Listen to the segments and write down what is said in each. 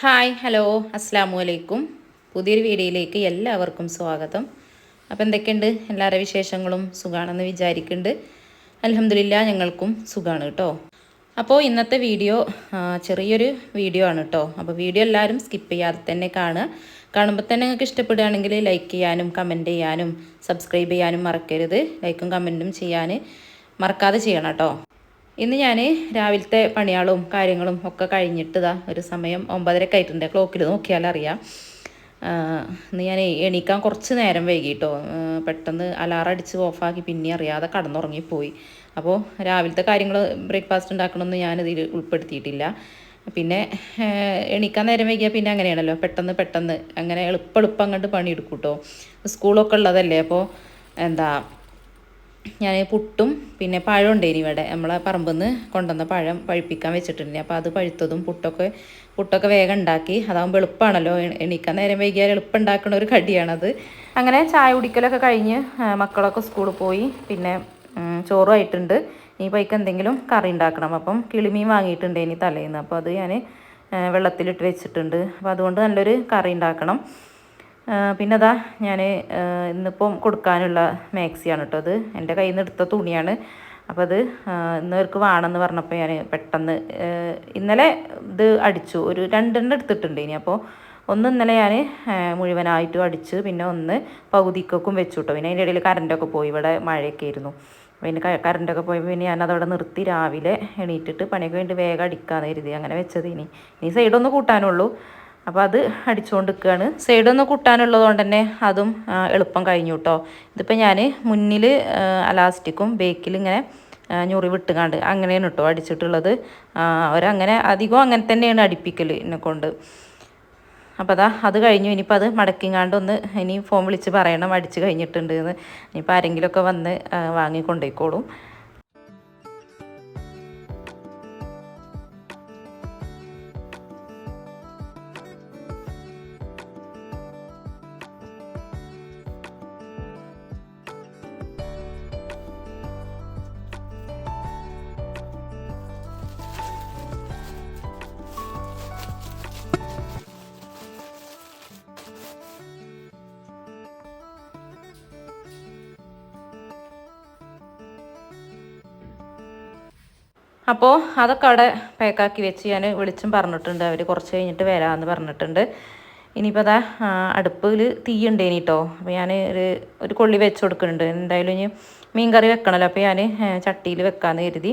Hi hello അസ്സാം വലൈക്കും പുതിയൊരു വീഡിയോയിലേക്ക് എല്ലാവർക്കും സ്വാഗതം. അപ്പോൾ എന്തൊക്കെയുണ്ട്? എല്ലാവരുടെ വിശേഷങ്ങളും സുഖമാണെന്ന് വിചാരിക്കുന്നുണ്ട് അലഹമില്ല ഞങ്ങൾക്കും സുഖമാണ് കേട്ടോ അപ്പോൾ ഇന്നത്തെ വീഡിയോ ചെറിയൊരു വീഡിയോ ആണ് കേട്ടോ അപ്പോൾ വീഡിയോ എല്ലാവരും സ്കിപ്പ് ചെയ്യാതെ തന്നെ കാണുക. കാണുമ്പോൾ തന്നെ നിങ്ങൾക്ക് ഇഷ്ടപ്പെടുകയാണെങ്കിൽ ലൈക്ക് ചെയ്യാനും കമന്റ് ചെയ്യാനും സബ്സ്ക്രൈബ് ചെയ്യാനും മറക്കരുത്. ലൈക്കും കമന്റും ചെയ്യാൻ മറക്കാതെ ചെയ്യണം കേട്ടോ ഇന്ന് ഞാൻ രാവിലത്തെ പണിയാളും കാര്യങ്ങളും ഒക്കെ കഴിഞ്ഞിട്ട് ഇതാ ഒരു സമയം ഒമ്പതരക്ക് ആയിട്ടുണ്ട് ക്ലോക്കിൽ നോക്കിയാൽ അറിയാം. ഇന്ന് ഞാൻ എണീക്കാൻ കുറച്ച് നേരം വൈകിട്ടോ. പെട്ടെന്ന് അലാറം അടിച്ച് ഓഫാക്കി പിന്നെ അറിയാതെ കടന്നുറങ്ങിപ്പോയി. അപ്പോൾ രാവിലത്തെ കാര്യങ്ങൾ ബ്രേക്ക്ഫാസ്റ്റ് ഉണ്ടാക്കണമെന്ന് ഞാനിതിൽ ഉൾപ്പെടുത്തിയിട്ടില്ല. പിന്നെ എണീക്കാൻ നേരം വൈകിയാൽ പിന്നെ അങ്ങനെയാണല്ലോ. പെട്ടെന്ന് പെട്ടെന്ന് അങ്ങനെ എളുപ്പം എളുപ്പം അങ്ങോട്ട് പണിയെടുക്കും കേട്ടോ സ്കൂളൊക്കെ ഉള്ളതല്ലേ? അപ്പോൾ എന്താ ഞാൻ പുട്ടും പിന്നെ പഴം ഉണ്ടേനി ഇവിടെ. നമ്മളെ പറമ്പിൽ നിന്ന് കൊണ്ടുവന്ന പഴം പഴുപ്പിക്കാൻ വെച്ചിട്ടുണ്ട് അപ്പോൾ അത് പഴുത്തതും പുട്ടൊക്കെ പുട്ടൊക്കെ വേഗം ഉണ്ടാക്കി അതാകുമ്പോൾ എളുപ്പമാണല്ലോ എണീക്കാൻ നേരം വൈകിയാൽ എളുപ്പം ഉണ്ടാക്കുന്ന ഒരു കടിയാണത്. അങ്ങനെ ചായ കുടിക്കലൊക്കെ കഴിഞ്ഞ് മക്കളൊക്കെ സ്കൂളിൽ പോയി. പിന്നെ ചോറും ആയിട്ടുണ്ട്. ഇനി പൈക്ക് എന്തെങ്കിലും കറി ഉണ്ടാക്കണം. അപ്പം കിളിമീൻ വാങ്ങിയിട്ടുണ്ട് ഇനി തലേന്ന്. അപ്പോൾ അത് ഞാൻ വെള്ളത്തിലിട്ട് വെച്ചിട്ടുണ്ട്. അപ്പോൾ അതുകൊണ്ട് നല്ലൊരു കറി ഉണ്ടാക്കണം. പിന്നെ ഞാൻ ഇന്നിപ്പം കൊടുക്കാനുള്ള മാക്സിയാണ് കേട്ടോ അത്. എന്റെ കയ്യിൽ നിന്ന് എടുത്ത തുണിയാണ്. അപ്പോൾ അത് ഇന്നവർക്ക് വേണമെന്ന് പറഞ്ഞപ്പോൾ ഞാൻ പെട്ടെന്ന് ഇന്നലെ ഇത് അടിച്ചു. ഒരു രണ്ടെണ്ണം എടുത്തിട്ടുണ്ട് ഇനി. അപ്പോൾ ഒന്ന് ഇന്നലെ ഞാൻ മുഴുവനായിട്ടും അടിച്ച് പിന്നെ ഒന്ന് പകുതിക്കൊക്കും വെച്ചു കേട്ടോ പിന്നെ അതിന്റെ ഇടയിൽ കറണ്ടൊക്കെ പോയി. ഇവിടെ മഴയൊക്കെ ആയിരുന്നു. പിന്നെ കറണ്ടൊക്കെ പോയപ്പോൾ പിന്നെ ഞാനതവിടെ നിർത്തി രാവിലെ എണീറ്റിട്ട് പണിയൊക്കെ വേണ്ടി വേഗം അടിക്കാമെന്ന് കരുതി. അങ്ങനെ വെച്ചത് ഇനി. ഇനി സൈഡൊന്ന് കൂട്ടാനുള്ളൂ. അപ്പോൾ അത് അടിച്ചുകൊണ്ട് നിൽക്കുകയാണ് സൈഡൊന്ന് കുട്ടാനുള്ളതുകൊണ്ട് തന്നെ അതും എളുപ്പം കഴിഞ്ഞു കേട്ടോ ഇതിപ്പോൾ ഞാൻ മുന്നിൽ അലാസ്റ്റിക്കും ബേക്കിൽ ഇങ്ങനെ ഞുറി വിട്ടുകാണ്ട് അങ്ങനെയാണ് കേട്ടോ അടിച്ചിട്ടുള്ളത്. അവരങ്ങനെ അധികം അങ്ങനെ തന്നെയാണ് അടിപ്പിക്കൽ എന്നെ കൊണ്ട്. അപ്പോൾ അതാ അത് കഴിഞ്ഞു. ഇനിയിപ്പോൾ അത് മടക്കിങ്ങാണ്ട് ഒന്ന് ഇനി ഫോൺ വിളിച്ച് പറയണം. അടിച്ച് കഴിഞ്ഞിട്ടുണ്ട് എന്ന്. ഇനിയിപ്പോൾ ആരെങ്കിലുമൊക്കെ വന്ന് ആ, അപ്പോൾ അതൊക്കെ അവിടെ പാക്കാക്കി വെച്ച് ഞാൻ വിളിച്ചും പറഞ്ഞിട്ടുണ്ട്. അവർ കുറച്ച് കഴിഞ്ഞിട്ട് വരാമെന്ന് പറഞ്ഞിട്ടുണ്ട്. ഇനിയിപ്പോൾ അതാ അടുപ്പിൽ തീയുണ്ടേനി കേട്ടോ അപ്പോൾ ഞാൻ ഒരു ഒരു കൊള്ളി വെച്ച് കൊടുക്കുന്നുണ്ട്. എന്തായാലും ഇനി മീൻ കറി വെക്കണമല്ലോ അപ്പോൾ ഞാൻ ചട്ടിയിൽ വെക്കാമെന്ന് കരുതി.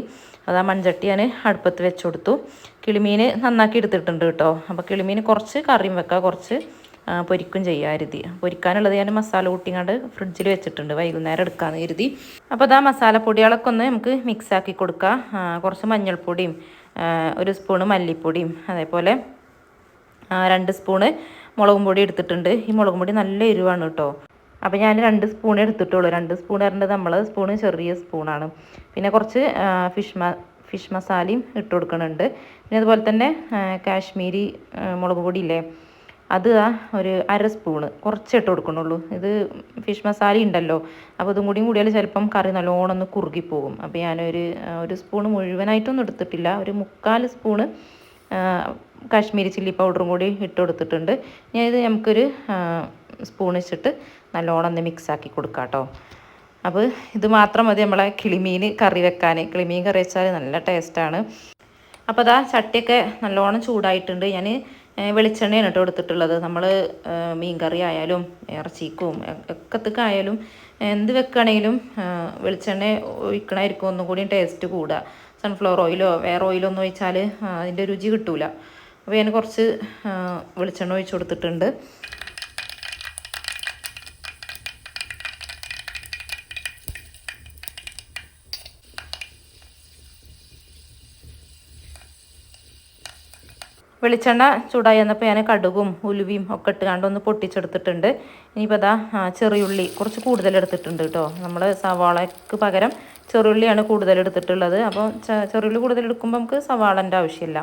അതാ മൺചട്ടി ഞാൻ അടുപ്പത്ത് വെച്ച് കൊടുത്തു. കിളിമീൻ നന്നാക്കി എടുത്തിട്ടുണ്ട് കേട്ടോ അപ്പോൾ കിളിമീൻ കുറച്ച് കറിയും വെക്കാം. കുറച്ച് പൊരിക്കും ചെയ്യാം കരുതി. പൊരിക്കാനുള്ളത് ഞാൻ മസാല കൂട്ടിങ്ങാണ്ട് ഫ്രിഡ്ജിൽ വെച്ചിട്ടുണ്ട്. വൈകുന്നേരം എടുക്കാമെന്ന് കരുതി. അപ്പോൾ അതാ മസാലപ്പൊടികളൊക്കെ ഒന്ന് നമുക്ക് മിക്സാക്കി കൊടുക്കാം. കുറച്ച് മഞ്ഞൾപ്പൊടിയും ഒരു സ്പൂണ് മല്ലിപ്പൊടിയും അതേപോലെ രണ്ട് സ്പൂണ് മുളകും പൊടി എടുത്തിട്ടുണ്ട്. ഈ മുളകും പൊടി നല്ല എരിവാണ് കേട്ടോ അപ്പോൾ ഞാൻ രണ്ട് സ്പൂൺ എടുത്തിട്ടുള്ളൂ. രണ്ട് സ്പൂൺ പറഞ്ഞത് നമ്മൾ സ്പൂണ് ചെറിയ സ്പൂണാണ്. പിന്നെ കുറച്ച് ഫിഷ് മ ഫിഷ് മസാലയും ഇട്ട് കൊടുക്കുന്നുണ്ട് പിന്നെ അതുപോലെ തന്നെ കാശ്മീരി മുളക് പൊടി ഇല്ലേ? അത് ആ ഒരു അര സ്പൂണ് കുറച്ചിട്ട് കൊടുക്കണുള്ളൂ ഇത് ഫിഷ് മസാല ഉണ്ടല്ലോ. അപ്പോൾ ഇതും കൂടിയും കൂടിയാൽ ചിലപ്പം കറി നല്ലോണം ഒന്ന് കുറുകിപ്പോകും അപ്പോൾ ഞാനൊരു ഒരു സ്പൂണ് മുഴുവനായിട്ടൊന്നും എടുത്തിട്ടില്ല. ഒരു മുക്കാൽ സ്പൂണ് കാശ്മീരി ചില്ലി പൗഡറും കൂടി ഇട്ട് കൊടുത്തിട്ടുണ്ട്. ഞാൻ ഇത് നമുക്കൊരു സ്പൂൺ വെച്ചിട്ട് നല്ലോണം ഒന്ന് മിക്സാക്കി കൊടുക്കാം കേട്ടോ അപ്പോൾ ഇത് മാത്രം മതി നമ്മളെ കിളിമീൻ കറി വെക്കാൻ കിളിമീൻ കറി വെച്ചാൽ നല്ല ടേസ്റ്റാണ് അപ്പോൾ അതാ ചട്ടിയൊക്കെ നല്ലോണം ചൂടായിട്ടുണ്ട്. ഞാൻ വെളിച്ചെണ്ണയാണ് കേട്ടോ എടുത്തിട്ടുള്ളത്. നമ്മൾ മീൻ കറി ആയാലും ഇറച്ചിക്കും ഒക്കത്തേക്കായാലും എന്ത് വെക്കുകയാണെങ്കിലും വെളിച്ചെണ്ണ ഒഴിക്കണമായിരിക്കും ഒന്നും കൂടി ടേസ്റ്റ് കൂടുക സൺഫ്ലവർ ഓയിലോ വേറെ ഓയിലോ ഒന്നും ഒഴിച്ചാൽ അതിന്റെ രുചി കിട്ടൂല. അപ്പോൾ ഞാൻ കുറച്ച് വെളിച്ചെണ്ണ ഒഴിച്ചു കൊടുത്തിട്ടുണ്ട്. വെളിച്ചെണ്ണ ചൂടായി വന്നപ്പോൾ ഞാൻ കടുകും ഉലുവയും ഒക്കെ ഇട്ട് കണ്ട് ഒന്ന് പൊട്ടിച്ചെടുത്തിട്ടുണ്ട്. ഇനിയിപ്പോൾ അതാ ചെറിയുള്ളി കുറച്ച് കൂടുതൽ എടുത്തിട്ടുണ്ട് കേട്ടോ. നമ്മൾ സവാളയ്ക്ക് പകരം ചെറിയുള്ളിയാണ് കൂടുതൽ എടുത്തിട്ടുള്ളത്. അപ്പോൾ ചെറിയുള്ളി കൂടുതൽ എടുക്കുമ്പോൾ നമുക്ക് സവാളന്റെ ആവശ്യമില്ല.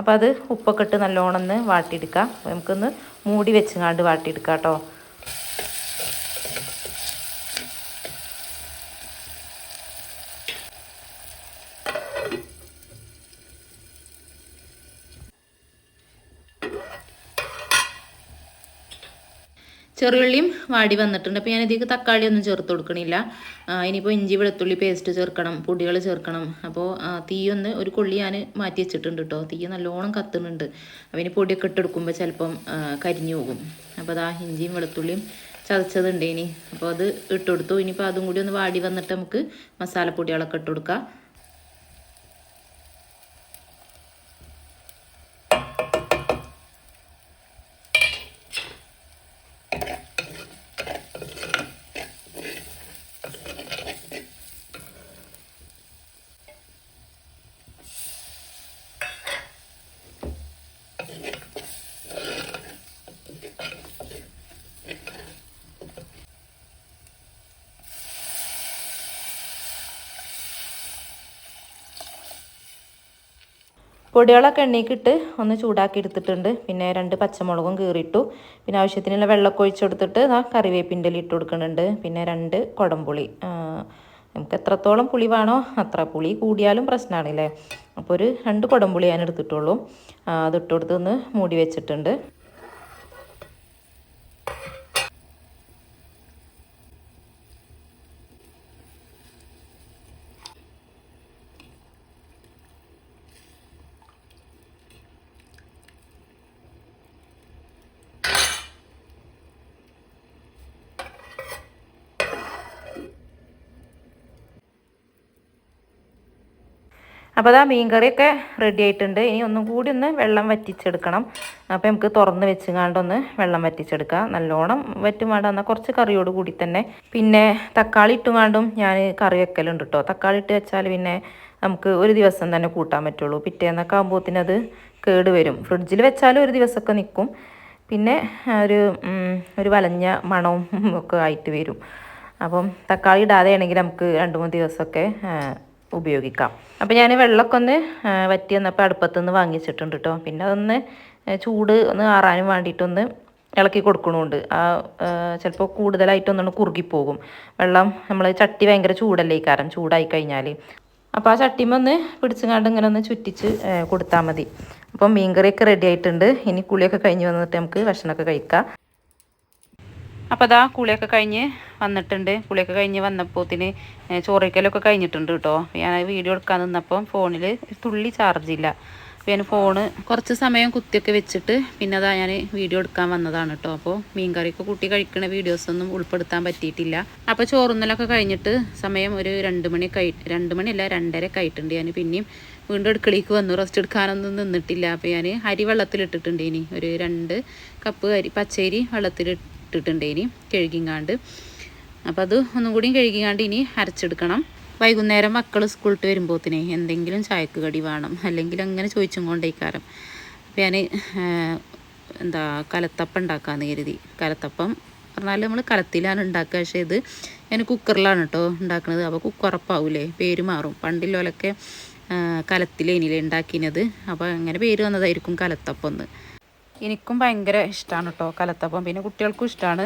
അപ്പോൾ അത് ഉപ്പൊക്കെ ഇട്ട് നല്ലോണം ഒന്ന് വാട്ടിയെടുക്കാം. അപ്പോൾ നമുക്കൊന്ന് മൂടി വെച്ചുങ്ങാണ്ട് വാട്ടിയെടുക്കാം കേട്ടോ. ചെറിയുള്ളിയും വാടി വന്നിട്ടുണ്ട്. അപ്പോൾ ഞാൻ ഇതിലേക്ക് തക്കാളി ഒന്നും ചേർത്ത് കൊടുക്കണില്ല. ഇനിയിപ്പോൾ ഇഞ്ചി വെളുത്തുള്ളി പേസ്റ്റ് ചേർക്കണം പൊടികൾ ചേർക്കണം. അപ്പോൾ തീയൊന്ന് ഒരു കൊള്ളി ഞാൻ മാറ്റി വെച്ചിട്ടുണ്ട് കേട്ടോ തീ നല്ലോണം കത്തുന്നുണ്ട്. അപ്പോൾ ഇനി പൊടിയൊക്കെ ഇട്ടെടുക്കുമ്പോൾ ചിലപ്പം കരിഞ്ഞു പോകും. അപ്പോൾ അതാ ഇഞ്ചിയും വെളുത്തുള്ളിയും ചതച്ചതുണ്ട് ഇനി. അപ്പോൾ അത് ഇട്ടുകൊടുത്തു ഇനിയിപ്പോൾ അതും കൂടി ഒന്ന് വാടി വന്നിട്ട് നമുക്ക് മസാലപ്പൊടികളൊക്കെ ഇട്ട് പൊടികളൊക്കെ എണ്ണയ്ക്കിട്ട് ഒന്ന് ചൂടാക്കി എടുത്തിട്ടുണ്ട് പിന്നെ രണ്ട് പച്ചമുളകും കീറിയിട്ടു. പിന്നെ ആവശ്യത്തിനുള്ള വെള്ളമൊക്കെ ഒഴിച്ചെടുത്തിട്ട് ആ കറിവേപ്പിന്റെ ഇട്ട് കൊടുക്കുന്നുണ്ട്. പിന്നെ രണ്ട് കുടംപുളി. നമുക്ക് എത്രത്തോളം പുളി വേണോ അത്ര പുളി കൂടിയാലും പ്രശ്നമാണല്ലേ? അപ്പോൾ ഒരു രണ്ട് കുടംപുളി ഞാൻ എടുത്തിട്ടുള്ളൂ. അതിട്ട് കൊടുത്ത് ഒന്ന് മൂടി വെച്ചിട്ടുണ്ട്. അപ്പോൾ അതാ മീൻകറിയൊക്കെ റെഡി ആയിട്ടുണ്ട്. ഇനി ഒന്നും കൂടി ഒന്ന് വെള്ളം വറ്റിച്ചെടുക്കണം. അപ്പോൾ നമുക്ക് തുറന്ന് വെച്ചുങ്ങാണ്ടൊന്ന് വെള്ളം വറ്റിച്ചെടുക്കാം. നല്ലോണം വറ്റും വേണ്ട എന്നാൽ കുറച്ച് കറിയോട് കൂടി തന്നെ. പിന്നെ തക്കാളി ഇട്ടുകാണ്ടും ഞാൻ കറി വെക്കലുണ്ട് കേട്ടോ തക്കാളി ഇട്ട് വെച്ചാൽ പിന്നെ നമുക്ക് ഒരു ദിവസം തന്നെ കൂട്ടാൻ പറ്റുള്ളൂ. പിറ്റേന്നൊക്കെ അത് കേട് വരും. ഫ്രിഡ്ജിൽ വെച്ചാലും ഒരു ദിവസമൊക്കെ നിൽക്കും പിന്നെ ഒരു ഒരു വലഞ്ഞ മണവും ഒക്കെ ആയിട്ട് വരും. അപ്പം തക്കാളി ഇടാതെയാണെങ്കിൽ നമുക്ക് രണ്ട് മൂന്ന് ദിവസമൊക്കെ ഉപയോഗിക്കാം. അപ്പോൾ ഞാൻ വെള്ളമൊക്കെ ഒന്ന് വറ്റി വന്നപ്പോൾ അടുപ്പത്ത് നിന്ന് വാങ്ങിച്ചിട്ടുണ്ട് കേട്ടോ പിന്നെ അതൊന്ന് ചൂട് ഒന്ന് ആറാനും വേണ്ടിയിട്ടൊന്ന് ഇളക്കി കൊടുക്കണമുണ്ട് ആ ചിലപ്പോൾ കൂടുതലായിട്ടൊന്നും കുറുകിപ്പോകും. വെള്ളം നമ്മൾ ചട്ടി ഭയങ്കര ചൂടല്ലേ ഈ കാരണം ചൂടായി കഴിഞ്ഞാൽ അപ്പോൾ ആ ചട്ടിമ ഒന്ന് പിടിച്ചുങ്ങാണ്ട് ഇങ്ങനെ ഒന്ന് ചുറ്റിച്ച് കൊടുത്താൽ മതി. അപ്പം മീൻകറിയൊക്കെ റെഡി ആയിട്ടുണ്ട്. ഇനി കുളിയൊക്കെ കഴിഞ്ഞ് വന്നിട്ട് നമുക്ക് ഭക്ഷണമൊക്കെ കഴിക്കാം. അപ്പോൾ അതാ കുളിയൊക്കെ കഴിഞ്ഞ് വന്നിട്ടുണ്ട്. കുളിയൊക്കെ കഴിഞ്ഞ് വന്നപ്പോത്തിന് ചോറിക്കലൊക്കെ കഴിഞ്ഞിട്ടുണ്ട് കേട്ടോ ഞാൻ വീഡിയോ എടുക്കാൻ നിന്നപ്പം ഫോണിൽ തുള്ളി ചാർജ് ഇല്ല. അപ്പോൾ ഞാൻ ഫോണ് കുറച്ച് സമയം കുത്തിയൊക്കെ വെച്ചിട്ട് പിന്നെ അതാ ഞാൻ വീഡിയോ എടുക്കാൻ വന്നതാണ് കേട്ടോ അപ്പോൾ മീൻകറിയൊക്കെ കൂട്ടി കഴിക്കുന്ന വീഡിയോസൊന്നും ഉൾപ്പെടുത്താൻ പറ്റിയിട്ടില്ല. അപ്പോൾ ചോറുന്നലൊക്കെ കഴിഞ്ഞിട്ട് സമയം ഒരു രണ്ട് മണി കഴി രണ്ട് മണിയല്ല രണ്ടര ആയിട്ടുണ്ട്. ഞാൻ പിന്നെയും വീണ്ടും അടുക്കളയ്ക്ക് വന്നു. റെസ്റ്റ് എടുക്കാനൊന്നും നിന്നിട്ടില്ല. അപ്പോൾ ഞാൻ അരി വെള്ളത്തിലിട്ടിട്ടുണ്ട് ഇനി. ഒരു രണ്ട് കപ്പ് അരി പച്ചരി വെള്ളത്തിലിട്ടിട്ടുണ്ട് ഇനി കഴുകിങ്ങാണ്ട്. അപ്പോൾ അത് ഒന്നും കൂടിയും കഴുകിങ്ങാണ്ട് ഇനി അരച്ചെടുക്കണം. വൈകുന്നേരം മക്കൾ സ്കൂളിട്ട് വരുമ്പോഴത്തേനെ എന്തെങ്കിലും ചായക്ക് കടി വേണം അല്ലെങ്കിൽ അങ്ങനെ ചോദിച്ചും കൊണ്ടേക്കാരം. അപ്പോൾ ഞാൻ എന്താ കലത്തപ്പം ഉണ്ടാക്കാമെന്ന് കരുതി. കലത്തപ്പം പറഞ്ഞാൽ നമ്മൾ കലത്തിലാണ് ഉണ്ടാക്കുക. പക്ഷേ ഇത് ഞാൻ കുക്കറിലാണ് കേട്ടോ ഉണ്ടാക്കുന്നത് അപ്പോൾ കുക്കറപ്പാവൂലേ പേര് മാറും. പണ്ടില്ലോലൊക്കെ കലത്തിലേനിലെ ഉണ്ടാക്കിയത് അപ്പോൾ അങ്ങനെ പേര് വന്നതായിരിക്കും കലത്തപ്പം എന്ന് എനിക്കും ഭയങ്കര ഇഷ്ടമാണ് കേട്ടോ കലത്തപ്പം. പിന്നെ കുട്ടികൾക്കും ഇഷ്ടമാണ്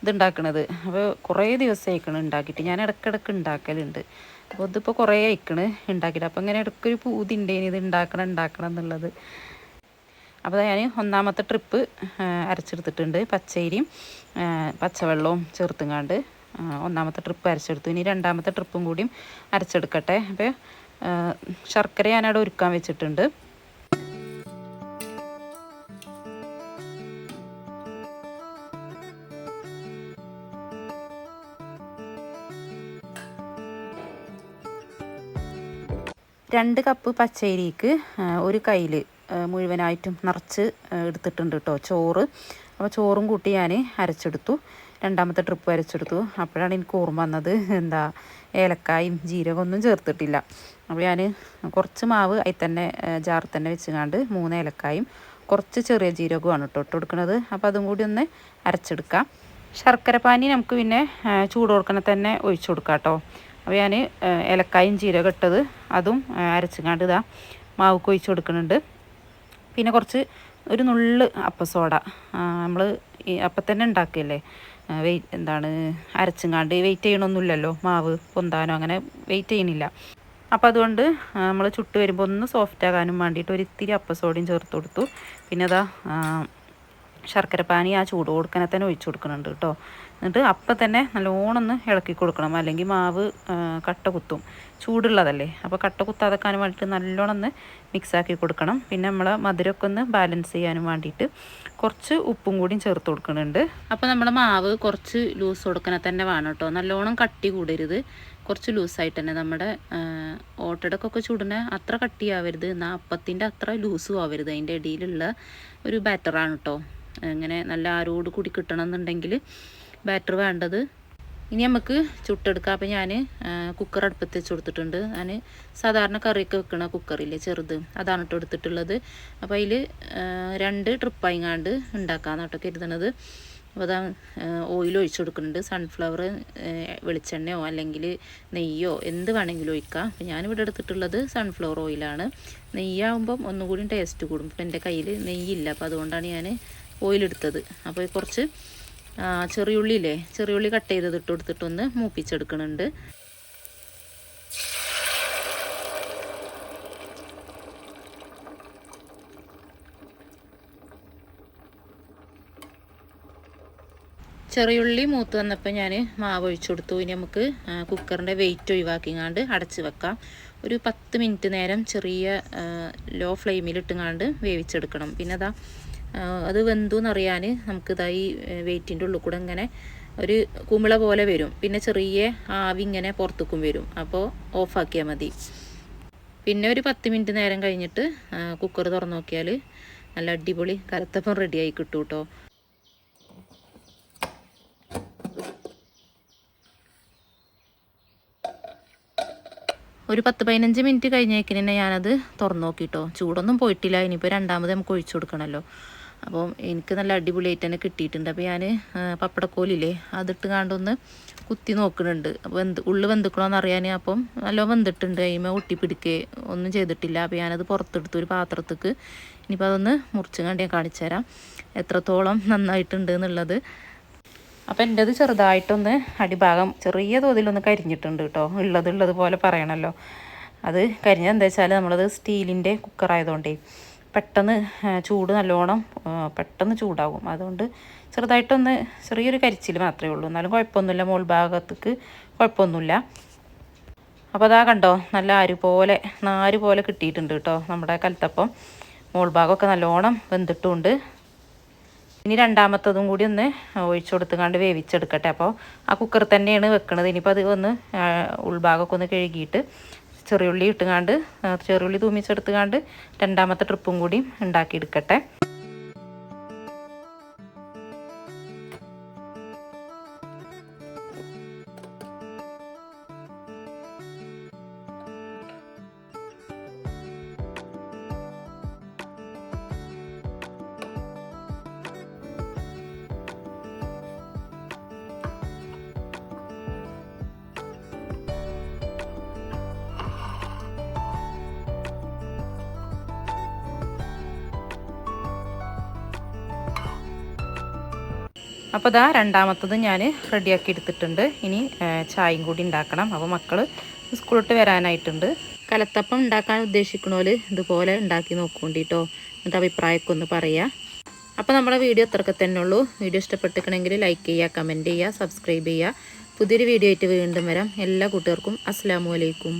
ഇത് ഉണ്ടാക്കണത് അപ്പോൾ കുറേ ദിവസം ഉണ്ടാക്കിയിട്ട് ഞാൻ ഇടയ്ക്കിടയ്ക്ക് ഉണ്ടാക്കലുണ്ട്. അപ്പോൾ ഇതിപ്പോൾ കുറേ അയക്കണ് ഉണ്ടാക്കിയിട്ട് അപ്പോൾ ഇങ്ങനെ ഇടയ്ക്കൊരു പൂതി ഉണ്ടേനി ഇത് ഉണ്ടാക്കണം ഉണ്ടാക്കണം എന്നുള്ളത്. അപ്പോൾ ഞാൻ ഒന്നാമത്തെ ട്രിപ്പ് അരച്ചെടുത്തിട്ടുണ്ട്. പച്ചരിയും പച്ചവെള്ളവും ചേർത്തുങ്ങാണ്ട് ഒന്നാമത്തെ ട്രിപ്പ് അരച്ചെടുത്തു. ഇനി രണ്ടാമത്തെ ട്രിപ്പും കൂടിയും അരച്ചെടുക്കട്ടെ. അപ്പോൾ ശർക്കര ഞാനവിടെ ഒരുക്കാൻ വെച്ചിട്ടുണ്ട്. രണ്ട് കപ്പ് പച്ചരിക്ക് ഒരു കയ്യിൽ മുഴുവനായിട്ടും നിറച്ച് എടുത്തിട്ടുണ്ട് കേട്ടോ ചോറ്. അപ്പോൾ ചോറും കൂട്ടി ഞാൻ അരച്ചെടുത്തു. രണ്ടാമത്തെ ട്രിപ്പ് അരച്ചെടുത്തു. അപ്പോഴാണ് എനിക്ക് ഓർമ്മ വന്നത് എന്താ ഏലക്കായും ജീരകമൊന്നും ചേർത്തിട്ടില്ല. അപ്പോൾ ഞാൻ കുറച്ച് മാവ് അതിൽ തന്നെ ജാറിൽ തന്നെ വെച്ചുകൊണ്ട് മൂന്ന് ഏലക്കായും കുറച്ച് ചെറിയ ജീരകമാണ് കേട്ടോ ഇട്ട് കൊടുക്കുന്നത് അപ്പോൾ അതും കൂടി ഒന്ന് അരച്ചെടുക്കാം. ശർക്കര പാനി നമുക്ക് പിന്നെ ചൂട് കൊടുക്കണ തന്നെ ഒഴിച്ചു കൊടുക്കാം കേട്ടോ അപ്പോൾ ഞാൻ ഏലക്കായും ജീരകം ഇട്ടത് അതും അരച്ചങ്ങാണ്ട് ഇതാ മാവ് കൊഴിച്ച് കൊടുക്കുന്നുണ്ട്. പിന്നെ കുറച്ച് ഒരു നുള്ള് അപ്പസോഡ നമ്മൾ അപ്പം തന്നെ ഉണ്ടാക്കിയല്ലേ വെയിറ്റ് എന്താണ് അരച്ചങ്ങാണ്ട് വെയിറ്റ് ചെയ്യണമൊന്നുമില്ലല്ലോ മാവ് പൊന്താനോ അങ്ങനെ വെയിറ്റ് ചെയ്യണില്ല. അപ്പോൾ അതുകൊണ്ട് നമ്മൾ ചുട്ട് വരുമ്പോൾ ഒന്ന് സോഫ്റ്റ് ആകാനും വേണ്ടിയിട്ട് ഒരു ഇത്തിരി അപ്പസോഡയും ചേർത്ത് കൊടുത്തു. പിന്നെ അതാ ശർക്കരപ്പാനി ശർക്കര പാനി ആ ചൂട് കൊടുക്കാനെ തന്നെ ഒഴിച്ചു കൊടുക്കുന്നുണ്ട് കേട്ടോ. എന്നിട്ട് അപ്പം തന്നെ നല്ലോണം ഒന്ന് ഇളക്കി കൊടുക്കണം. അല്ലെങ്കിൽ മാവ് കട്ട കുത്തും. ചൂടുള്ളതല്ലേ? അപ്പോൾ കട്ട കുത്താതെക്കാനും വേണ്ടിയിട്ട് നല്ലോണം ഒന്ന് മിക്സാക്കി കൊടുക്കണം. പിന്നെ നമ്മൾ മധുരമൊക്കെ ഒന്ന് ബാലൻസ് ചെയ്യാനും വേണ്ടിയിട്ട് കുറച്ച് ഉപ്പും കൂടിയും ചേർത്ത് കൊടുക്കുന്നുണ്ട്. അപ്പോൾ നമ്മുടെ മാവ് കുറച്ച് ലൂസ് കൊടുക്കണ തന്നെ വേണം കേട്ടോ. നല്ലോണം കട്ടി കൂടരുത്. കുറച്ച് ലൂസായിട്ട് തന്നെ നമ്മുടെ ഓട്ടടക്കൊക്കെ ചുടുന്ന അത്ര കട്ടിയാവരുത്. എന്നാൽ അപ്പത്തിന്റെ അത്ര ലൂസും ആവരുത്. അതിന്റെ ഇടയിലുള്ള ഒരു ബാറ്ററാണ് കേട്ടോ. ഇങ്ങനെ നല്ല ആരോട് കൂടി കിട്ടണം എന്നുണ്ടെങ്കിൽ ബാറ്റർ വേണ്ടത്. ഇനി നമുക്ക് ചുട്ടെടുക്കാം. അപ്പോൾ ഞാൻ കുക്കർ അടുപ്പത്ത് വെച്ച് കൊടുത്തിട്ടുണ്ട്. ഞാൻ സാധാരണ കറിയൊക്കെ വെക്കണ കുക്കറില്ലേ ചെറുത്. അതാണ് കേട്ടോ എടുത്തിട്ടുള്ളത്. അപ്പോൾ അതിൽ രണ്ട് ട്രിപ്പായിങ്ങാണ്ട് ഉണ്ടാക്കാമെന്ന് കേട്ടോ കരുതണത്. അപ്പോൾ അതാ ഓയിൽ ഒഴിച്ചു കൊടുക്കുന്നുണ്ട്. സൺഫ്ലവർ വെളിച്ചെണ്ണയോ അല്ലെങ്കിൽ നെയ്യോ എന്ത് വേണമെങ്കിലും ഒഴിക്കാം. അപ്പോൾ ഞാനിവിടെ എടുത്തിട്ടുള്ളത് സൺഫ്ലവർ ഓയിലാണ് നെയ്യാകുമ്പം ഒന്നുകൂടി ടേസ്റ്റ് കൂടും. ഇപ്പം എന്റെ കയ്യിൽ നെയ്യില്ല. അപ്പോൾ അതുകൊണ്ടാണ് ഞാൻ ഓയിലെടുത്തത് അപ്പോൾ കുറച്ച് ചെറിയുള്ളിയില്ലേ? ചെറിയുള്ളി കട്ട് ചെയ്തത് ഇട്ട് കൊടുത്തിട്ടൊന്ന് മൂപ്പിച്ചെടുക്കണുണ്ട്. ചെറിയുള്ളി മൂത്ത് വന്നപ്പോൾ ഞാൻ മാവ് ഒഴിച്ചു കൊടുത്തു ഇനി നമുക്ക് കുക്കറിന്റെ വെയിറ്റ് ഒഴിവാക്കിങ്ങാണ്ട് അടച്ച് വെക്കാം. ഒരു പത്ത് മിനിറ്റ് നേരം ചെറിയ ലോ ഫ്ലെയിമിലിട്ടുങ്ങാണ്ട് വേവിച്ചെടുക്കണം. പിന്നെ അതാ അത് വെന്തു എന്നറിയാൻ നമുക്ക് ഇതാ ഈ വെയിറ്റിന്റെ ഉള്ളിൽ കൂടെ ഇങ്ങനെ ഒരു കുമിള പോലെ വരും. പിന്നെ ചെറിയ ആവി ഇങ്ങനെ പുറത്തേക്കും വരും. അപ്പോൾ ഓഫാക്കിയാൽ മതി. പിന്നെ ഒരു പത്ത് മിനിറ്റ് നേരം കഴിഞ്ഞിട്ട് കുക്കർ തുറന്നു നോക്കിയാൽ നല്ല അടിപൊളി കലത്തപ്പം റെഡിയായി കിട്ടും കേട്ടോ ഒരു പത്ത് പതിനഞ്ച് മിനിറ്റ് കഴിഞ്ഞേക്കിന് തന്നെ ഞാനത് തുറന്നു നോക്കിട്ടോ ചൂടൊന്നും പോയിട്ടില്ല. ഇനിയിപ്പോൾ രണ്ടാമത് നമുക്ക് ഒഴിച്ചു കൊടുക്കണമല്ലോ അപ്പോൾ എനിക്ക് നല്ല അടിപൊളിയായിട്ട് തന്നെ കിട്ടിയിട്ടുണ്ട്. അപ്പോൾ ഞാൻ പപ്പടക്കോലില്ലേ അതിട്ട് കാണ്ടൊന്ന് കുത്തി നോക്കുന്നുണ്ട് അപ്പോൾ വെന്ത് ഉള്ളു വെന്തുക്കണമെന്ന് അറിയാൻ അപ്പം നല്ല വെന്തിട്ടുണ്ട്. ഒട്ടി ഒട്ടിപ്പിടിക്കേ ഒന്നും ചെയ്തിട്ടില്ല. അപ്പോൾ ഞാനത് പുറത്തെടുത്ത് ഒരു പാത്രത്തേക്ക് ഇനിയിപ്പോൾ അതൊന്ന് മുറിച്ച് കണ്ട് ഞാൻ കാണിച്ചു തരാം. എത്രത്തോളം നന്നായിട്ടുണ്ട് എന്നുള്ളത്. അപ്പം എന്റെത് ചെറുതായിട്ടൊന്ന് അടിഭാഗം ചെറിയ തോതിലൊന്ന് കരിഞ്ഞിട്ടുണ്ട് കേട്ടോ. ഉള്ളത് ഉള്ളത് പോലെ പറയണമല്ലോ അത് കരിഞ്ഞത് എന്താ വെച്ചാൽ നമ്മളത് സ്റ്റീലിന്റെ കുക്കറായതുകൊണ്ടേ. പെട്ടെന്ന് ചൂട് നല്ലോണം പെട്ടെന്ന് ചൂടാവും അതുകൊണ്ട് ചെറുതായിട്ടൊന്ന് ചെറിയൊരു കരിച്ചിൽ മാത്രമേ ഉള്ളൂ. എന്നാലും കുഴപ്പമൊന്നുമില്ല മോൾ ഭാഗത്തേക്ക് കുഴപ്പമൊന്നുമില്ല. അപ്പോൾ അതാ കണ്ടോ നല്ല അരി പോലെ നാര് പോലെ കിട്ടിയിട്ടുണ്ട് കേട്ടോ നമ്മുടെ കലത്തപ്പം മോൾ ഭാഗമൊക്കെ നല്ലോണം വെന്തിട്ടുമുണ്ട് ഇനി രണ്ടാമത്തതും കൂടി ഒന്ന് ഒഴിച്ചു കൊടുത്തുകൊണ്ട് വേവിച്ചെടുക്കട്ടെ. അപ്പോൾ ആ കുക്കർ തന്നെയാണ് വെക്കണത്. ഇനിയിപ്പോൾ അത് ഒന്ന് ഉൾഭാഗമൊക്കെ ഒന്ന് കഴുകിയിട്ട് ചെറിയുള്ളി ഇട്ടുകാണ്ട് ചെറിയുള്ളി തൂമിച്ചെടുത്തുകാണ്ട് രണ്ടാമത്തെ ട്രിപ്പും കൂടി ഉണ്ടാക്കിയെടുക്കട്ടെ. അപ്പോൾ ഇതാ രണ്ടാമത്തത് ഞാൻ റെഡിയാക്കി എടുത്തിട്ടുണ്ട്. ഇനി ചായയും കൂടി ഉണ്ടാക്കണം. അപ്പോൾ മക്കൾ സ്കൂളിട്ട് വരാനായിട്ടുണ്ട്. കലത്തപ്പം ഉണ്ടാക്കാൻ ഉദ്ദേശിക്കണോൽ ഇതുപോലെ ഉണ്ടാക്കി നോക്കുകൊണ്ടിട്ടോ എന്നിട്ട് അഭിപ്രായമൊക്കെ ഒന്ന് പറയുക അപ്പോൾ നമ്മുടെ വീഡിയോ അത്രയൊക്കെ തന്നെ ഉള്ളൂ. വീഡിയോ ഇഷ്ടപ്പെട്ടിരിക്കണമെങ്കിൽ ലൈക്ക് ചെയ്യുക കമന്റ് ചെയ്യുക സബ്സ്ക്രൈബ് ചെയ്യുക പുതിയൊരു വീഡിയോ ആയിട്ട് വീണ്ടും വരാം. എല്ലാ കൂട്ടുകാർക്കും അസ്സാമു അലൈക്കും.